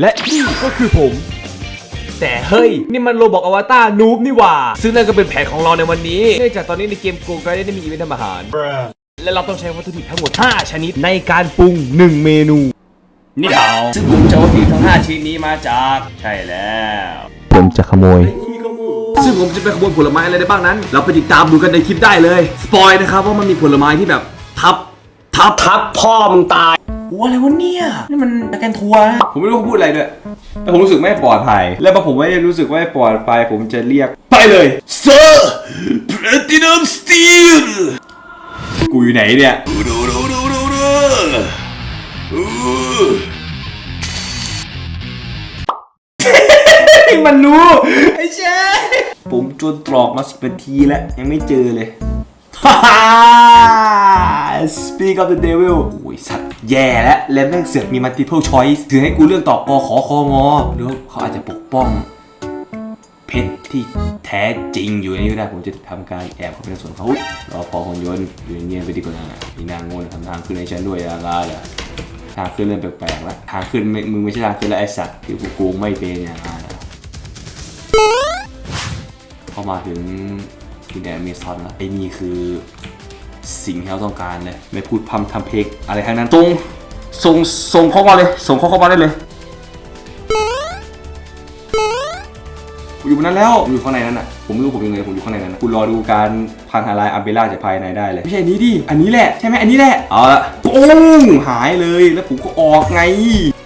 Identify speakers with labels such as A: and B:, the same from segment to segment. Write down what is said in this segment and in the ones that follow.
A: และนี่ก็คือผม แต่เฮ้ย นี่มันโรบอกอวตารนูบนี่หว่า ซึ่งนั่นก็เป็นแผนของเราในวันนี้ เนื่องจากตอนนี้ในเกมโกงไกด์ได้มีอีเวนต์ทำอาหาร และเราต้องใช้วัตถุดิบทั้งหมด 5 ชนิดในการปรุง 1 เมนู นี่เทาซึ่งผมจะเอาวัตถุดิบทั้ง 5ชนิดนี้มาจาก ใช่แล้ว
B: ผมจะขโมย
A: ซึ่งผมจะไปขโมยผลไม้อะไรได้บ้างนั้น เราไปติดตามดูกันในคลิปได้เลย สปอยนะครับว่ามันมีผลไม้ที่แบบทับ ทับ
C: ทับพ่อมึงตาย
A: โอ้อะไรวะเนี่ยนี่มันตะแกนทัวร์นะผมไม่รู้เขาพูดอะไรด้วยแต่ผมรู้สึกไม่ปลอดภัย และพอผมไม่รู้สึกว่าไม่ปลอดภัยผมจะเรียก ไปเลย Sir Platinum Steel กูอยู่ไหนเนี่ยดูดูดูดูดูดูมันรู้ไอ้เชฟผมจนตรอกมาสิบนาทีแล้ว ยังไม่เจอเลยฮ่าฮ่า Speak of the devil โอ้ยสัตว์แย่แล้วแล้วแม่งเสือกมี multiple choice ถือให้กูเลือกตอบกขอคองอหรือเขาอาจจะปกป้อง เพชรที่แท้จริงอยู่ในนี้ก็ได้ผมจะทำการแอบเข้าไปในส่วนเขารอพอคนยนต์อยู่เงียบไปดีกว่านะมีนางโง่ทำทางขึ้นให้ฉันด้วยอะลาเหรอทางขึ้นเริ่มแปลกๆแล้วทางขึ้นมึงไม่ใช่ทางขึ้นแล้วไอ้สัตว์ที่กูโกงไม่เป็นอย่างนั้นอะพอมาถึงดินแดนเมซอนแล้วไอ้นี่คือ สิ่งที่เราต้องการเลยไม่พูดพร่ำทำเพลงอะไรทั้งนั้นตรงส่งส่งข้ามาเลย ส่งข้าเข้ามาได้เลยผมอยู่บนนั้นแล้วผมอยู่ข้างในนั้นอะผมไม่รู้ผมอยู่ไหนผมอยู่ข้างในนั้นนะคุณรอดูการพังทลายอัมเบล่าจากภายในได้เลยไม่ใช่อันนี้ดิอันนี้แหละใช่ไหมอันนี้แหละเอาละปุ้งหายเลยแล้วผมก็ออกไง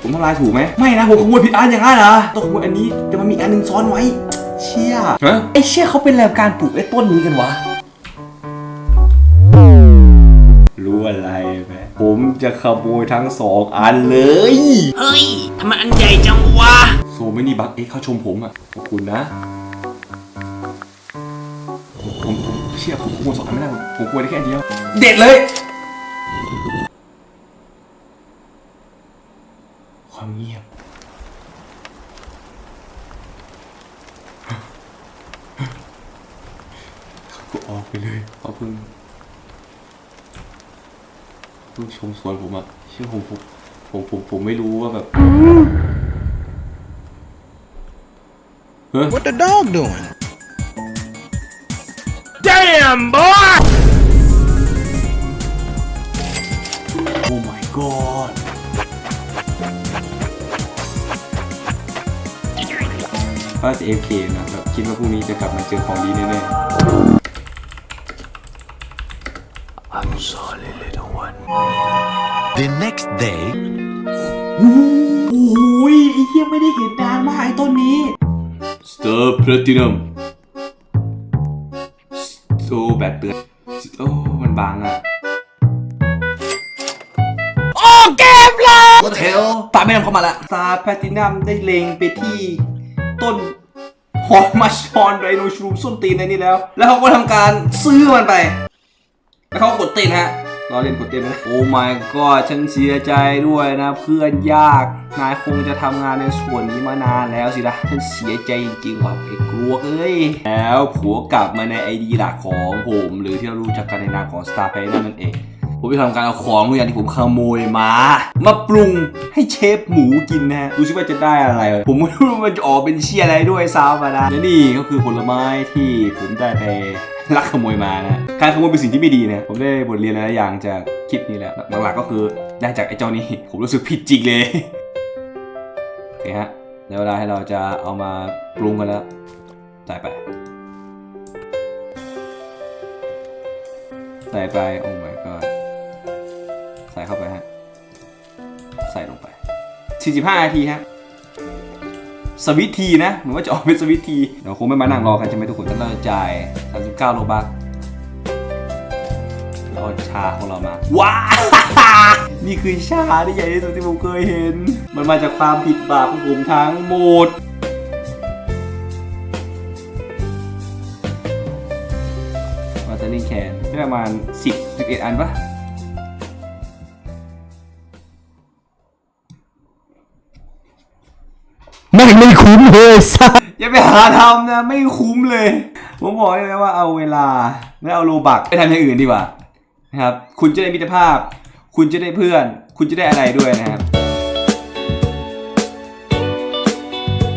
A: ผมทำลายถูกไหมไม่นะผมขโมยผิดอันอย่างนั้นเหรอต้องขโมยอันนี้แต่มันมีอันนึงซ้อนไว้ เชี่ยฮะไอเชี่ยเขาเป็นแรงการปลูกไอ้ต้นนี้กันวะ ผมจะขโมยทั้งสองอันเลย
C: เฮ้ยทำไมอันใหญ่จังวะ
A: โซไม่นี่บักเอ็กเขาชมผมอะ ขอบคุณนะผมผมผมเชื่อผมขโมยสองอันไม่ได้ผมผมขโมยได้แค่อันเดียว เด็ดเลยความเงียบ เขาก็ออกไปเลยเขาเพิ่ง ต้องชมสวนผมอะเชื่อผมผมผมผมผมไม่รู้ว่าแบบ เฮ้ย
D: What the dog doing?
C: Damn boy
A: Oh my god ก็จะ AFK นะแบบคิดว่าพรุ่งนี้จะกลับมาเจอของดีแน่
D: The next day.
A: ๆโอ้โหไอ้เหี้ยไม่ได้เห็นนานมากไอ้ต้นนี้ Star Platinum โอ้แบตเตือนโอ้มันบางอะโอ้เกมเลย What the hell ตาไม่นำเข้ามาละ Star Platinum ได้เล็งไปที่ต้นฮอร์มาชอนไรโนชูมส้นตีนในนี้แล้ว แล้วเขาก็ทำการซื้อมันไป แล้วเขากดเต้นฮะรอเล่นกดเต็มนะโอ้ my god ฉันเสียใจด้วยนะเพื่อนยาก นายคงจะทำงานในส่วนนี้มานานแล้วสินะ ฉันเสียใจจริงๆว่ะไอ้กลัวเอ้ย แล้วผัวกลับมาในไอดีหลักของผม หรือที่เรารู้จักกันในนามของ Star p a y นั่นเอง ผมจะทำการเอาของทุกอย่างที่ผมขโมยมา มาปรุงให้เชฟหมูกินนะฮะดูซิว่าจะได้อะไร ผมไม่รู้ว่ามันจะออกเป็นเชียอะไรด้วยซ้ำอะนะและนี่ก็คือผลไม้ที่ผมได้ไปลักขโมยมานะการขโมยเป็นสิ่งที่ไม่ดีนะผมได้บทเรียนหลายอย่างจากคลิปนี้แหละหลักๆก็คือได้จากไอ้เจ้านี่ผมรู้สึกผิดจริงเลยโอเคฮะในเวลาให้เราจะเอามาปรุงกันแล้วใส่ไปใส่ไปโอ้ my god ส่เข้าไปฮะ ใส่ลงไป 45 นาทีฮะ สวิตทีนะหมือนว่าจะออกเป็นสวิตที เดี๋ยวคงไม่มานั่งรอกันใช่ไหมทุกคนแล้วเราจ่าย 39 โลบักเอาชาของเรามา ว้า นี่คือชาที่ใหญ่ที่สุดที่ผมเคยเห็น มันมาจากความผิดบาปของผมทั้งหมดวอเตอร์ลิงแคนได้ประมาณ 10 11 อันปะ
B: ไม่ไม่คุ้มเลยสัส
A: อย่าไปหาทำนะไม่คุ้มเลย ผมบอกเลยนะว่าเอาเวลาและเอาโลบักไปทำอย่างอื่นดีกว่านะครับ คุณจะได้มิตรภาพ คุณจะได้เพื่อน คุณจะได้อะไรด้วยนะครับ